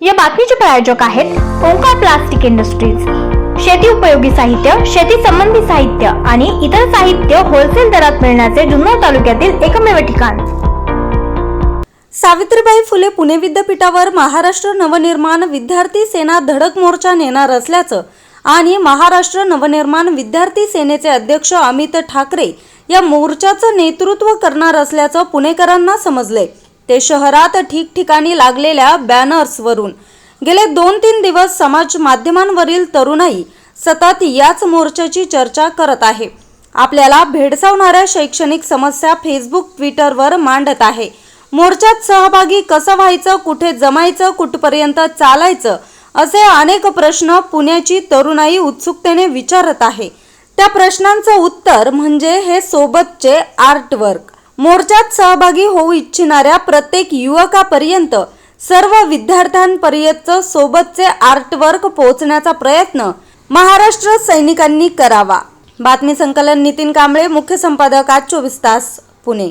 या बातमीचे प्रायोजक आहेत ओंकार प्लास्टिक इंडस्ट्रीज. शेती उपयोगी साहित्य शेती संबंधी साहित्य आणि इतर साहित्य होलसेल दरात मिळण्याचे जुन्नर तालुक्यातील एकमेव ठिकाण. सावित्रीबाई फुले पुणे विद्यापीठावर महाराष्ट्र नवनिर्माण विद्यार्थी सेना धडक मोर्चा नेणार असल्याचं आणि महाराष्ट्र नवनिर्माण विद्यार्थी सेनेचे अध्यक्ष अमित ठाकरे या मोर्चाचं नेतृत्व करणार असल्याचं पुणेकरांना समजले. ते शहरात ठिकठिकाणी लागलेल्या बॅनर्सवरून. गेले दोन तीन दिवस समाज माध्यमांवरील तरुणाई सतत याच मोर्चाची चर्चा करत आहे. आपल्याला भेडसावणाऱ्या शैक्षणिक समस्या फेसबुक ट्विटरवर मांडत आहे. मोर्चात सहभागी कसं व्हायचं कुठे जमायचं कुठपर्यंत चालायचं असे अनेक प्रश्न पुण्याची तरुणाई उत्सुकतेने विचारत आहे. त्या प्रश्नांचं उत्तर म्हणजे हे सोबतचे आर्टवर्क. मोर्चात सहभागी होऊ इच्छिणाऱ्या प्रत्येक युवकापर्यंत सर्व विद्यार्थ्यांपर्यंत सोबतचे आर्टवर्क पोहोचण्याचा प्रयत्न महाराष्ट्र सैनिकांनी करावा. बातमी संकलन नितीन कांबळे मुख्य संपादक आज चोवीस तास पुणे.